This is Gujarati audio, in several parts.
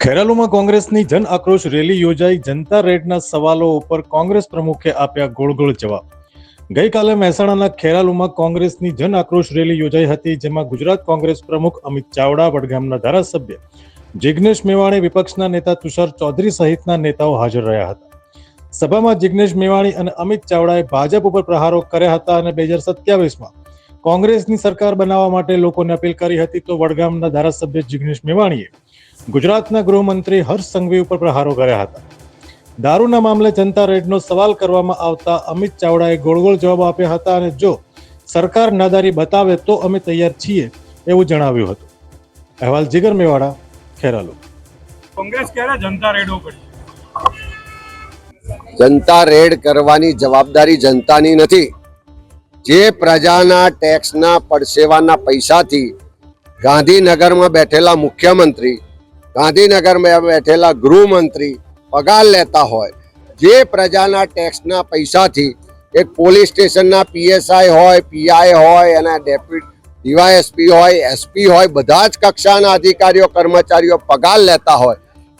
ખેરાલુમાં કોંગ્રેસની જન આક્રોશ રેલી યોજાઈ. જનતા રેડના સવાલો ઉપર કોંગ્રેસ પ્રમુખે આપ્યા ગોળ ગોળ જવાબ. ગઈકાલે મહેસાણાના ખેરાલુમાં કોંગ્રેસની જન આક્રોશ રેલી યોજાઈ હતી, જેમાં ગુજરાત કોંગ્રેસ પ્રમુખ અમિત ચાવડા, વડગામના ધારાસભ્ય જિગ્નેશ મેવાણી, વિપક્ષના નેતા તુષાર ચૌધરી સહિતના નેતાઓ હાજર રહ્યા હતા. સભામાં જિગ્નેશ મેવાણી અને અમિત ચાવડાએ ભાજપ ઉપર પ્રહારો કર્યા હતા અને બે હજાર સત્યાવીસમાં કોંગ્રેસની સરકાર બનાવવા માટે લોકોને અપીલ કરી હતી, તો વડગામના ધારાસભ્ય જિગ્નેશ મેવાણીએ ગુજરાતના ગૃહમંત્રી હર્ષ સંઘવી ઉપર પ્રહારો કર્યા હતા. દારૂના મામલે જનતા રેડનો સવાલ કરવામાં આવતા અમિત ચાવડાએ ગોળ ગોળ જવાબ આપ્યા હતા અને જો સરકાર નાદારી બતાવે તો અમે તૈયાર છીએ એવું જણાવ્યું હતું. અહેવાલ જીગર મેવાડા ખેરાલુ. કોંગ્રેસ ક્યારે જનતા રેડો કરી જનતા રેડ કરવાની જવાબદારી જનતાની નથી. જે પ્રજાના ટેક્સના પડસેવાના પૈસાથી ગાંધીનગરમાં બેઠેલા મુખ્યમંત્રી ગાંધીનગરમાં બેઠેલા ગૃહમંત્રી પગાર લેતા હોય, જે પ્રજાના ટેક્સના પૈસાથી એક પોલીસ સ્ટેશનના પીએસઆઈ હોય પીઆઈ હોય એના ડેપ્યુટી ડીવાયએસપી હોય એસપી હોય, બધા જ કક્ષાના અધિકારીઓ, કર્મચારીઓ પગાર લેતા હોય.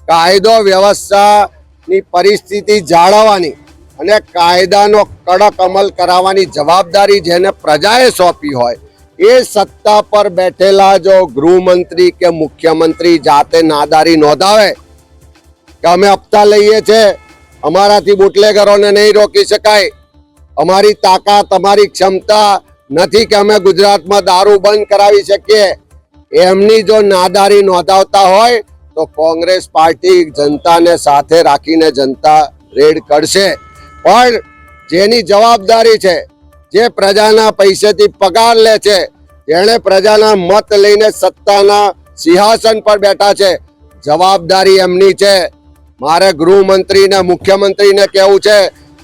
કાયદો વ્યવસ્થાની પરિસ્થિતિ જાળવવાની અને કાયદાનો કડક અમલ કરાવવાની જવાબદારી જેને પ્રજાએ સોંપી હોય એ સત્તા પર બેઠેલા જો ગૃહમંત્રી કે મુખ્યમંત્રી જાતે નાદારી નોંધાવે કે અમે હપ્તા લઈએ છે, અમારાથી બુટલેગરોને નહીં રોકી શકાય, અમારી તાકાત, અમારી ક્ષમતા નથી કે અમે ગુજરાતમાં દારૂ બંધ કરાવી શકીએ, એમની જો નાદારી નોંધાવતા હોય તો કોંગ્રેસ પાર્ટી જનતાને સાથે રાખીને જનતા રેડ કરશે. પણ જેની જવાબદારી છે જે પ્રજાના પૈસેથી પગાર લે છે જેણે પ્રજાના મત લઈને સત્તાના સિંહાસન પર બેઠા છે. જવાબદારી એમની છે. મારે ગૃહમંત્રીને, મુખ્યમંત્રીને કહેવું છે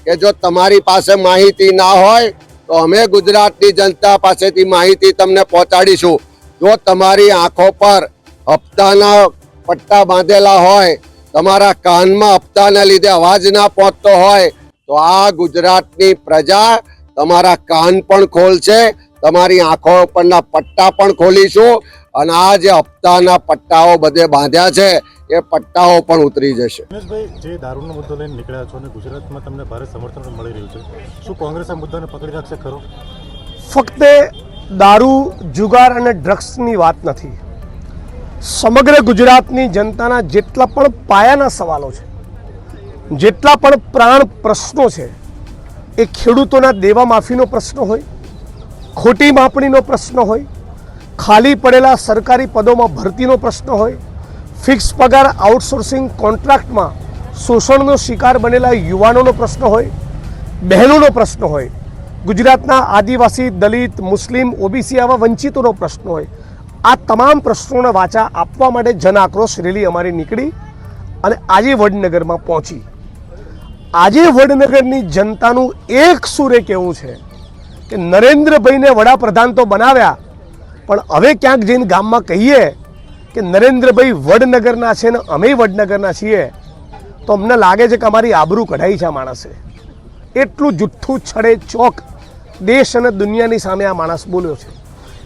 કે જો તમારી પાસે માહિતી ના હોય, તો અમે ગુજરાતની જનતા પાસેથી માહિતી તમને પહોંચાડીશું. જો તમારી આંખો પર હપ્તાના પટ્ટા બાંધેલા હોય, તમારા કાનમાં હપ્તાના લીધે અવાજ ના પહોંચતો હોય, તો આ ગુજરાતની પ્રજા તમારા કાન પણ ખોલશે તમારી આંખો પરના પટ્ટા પણ ખોલીશું અને આ જે હપ્તાના પટ્ટાઓ બધે બાંધ્યા છે એ પટ્ટાઓ પણ ઉતરી જશે. જે દારૂનો મુદ્દો લઈને નીકળ્યા છો અને ગુજરાતમાં તમને ભારે સમર્થન મળી રહ્યું છે શું કોંગ્રેસ આ મુદ્દાને પકડી રાખશે ખરો? ફક્ત દારૂ જુગાર અને ડ્રગ્સની વાત નથી. સમગ્ર ગુજરાતની જનતાના જેટલા પણ પાયાના સવાલો છે જેટલા પણ પ્રાણ પ્રશ્નો છે એ ખેડૂતોના દેવા માફીનો પ્રશ્ન હોય, ખોટી માપણીનો પ્રશ્ન હોય, ખાલી પડેલા સરકારી પદોમાં ભરતીનો પ્રશ્ન હોય, ફિક્સ પગાર આઉટસોર્સિંગ કોન્ટ્રાક્ટમાં શોષણનો શિકાર બનેલા યુવાનોનો પ્રશ્ન હોય, બહેનોનો પ્રશ્ન હોય, ગુજરાતના આદિવાસી, દલિત, મુસ્લિમ, ઓબીસી આવા વંચિતોનો પ્રશ્ન હોય, આ તમામ પ્રશ્નોને વાચા આપવા માટે જન આક્રોશ રેલી અમારી નીકળી અને આજે વડનગરમાં પહોંચી. આજે વડનગરની જનતાનું એક સુરે કેવું છે કે નરેન્દ્રભાઈને વડાપ્રધાન તો બનાવ્યા, પણ હવે ક્યાંક જઈને ગામમાં કહીએ કે નરેન્દ્રભાઈ વડનગરના છે ને અમે વડનગરના છીએ, તો અમને લાગે છે કે અમારી આબરૂ કઢાઈ છે આ માણસે. એટલું જુઠ્ઠું છડે ચોક દેશ અને દુનિયાની સામે આ માણસ બોલ્યો છે.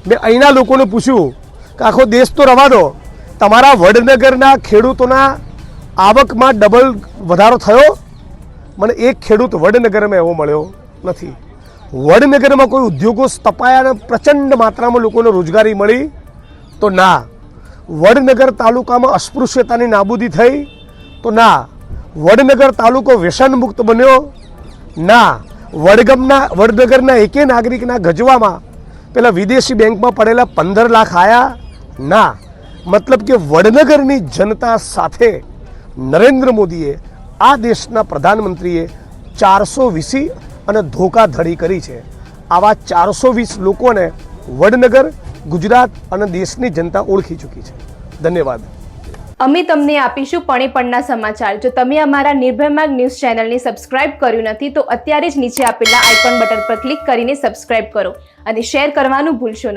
મેં અહીંના લોકોને પૂછ્યું કે આખો દેશ તો રવા દો, તમારા વડનગરના ખેડૂતોના આવકમાં ડબલ વધારો થયો? મને એક ખેડૂત વડનગરમાં એવો મળ્યો નથી. વડનગરમાં કોઈ ઉદ્યોગો સ્થપાયા અને પ્રચંડ માત્રામાં લોકોને રોજગારી મળી, તો ના. વડનગર તાલુકામાં અસ્પૃશ્યતાની નાબૂદી થઈ, તો ના. વડનગર તાલુકો વ્યસન મુક્ત બન્યો, ના. વડગમના, વડનગરના એકે નાગરિકના ગજવામાં પેલા વિદેશી બેંકમાં પડેલા પંદર લાખ આયા, ના. મતલબ કે વડનગરની જનતા સાથે નરેન્દ્ર મોદીએ આ દેશના પ્રધાનમંત્રીએ ચારસો વીસી અને ધોકાધડી કરી છે. આવા ચારસો વીસ લોકોને વડનગર, ગુજરાત અને દેશની જનતા ઓળખી ચૂકી છે. ધન્યવાદ. અમે તમને આપીશું પણેપણના સમાચાર. જો તમે અમારા નિર્ભયમાર્ગ ન્યૂઝ ચેનલને સબસ્ક્રાઇબ કર્યું નથી, તો અત્યારે જ નીચે આપેલા આઇકોન બટન પર ક્લિક કરીને સબસ્ક્રાઇબ કરો અને શેર કરવાનું ભૂલશો નહીં.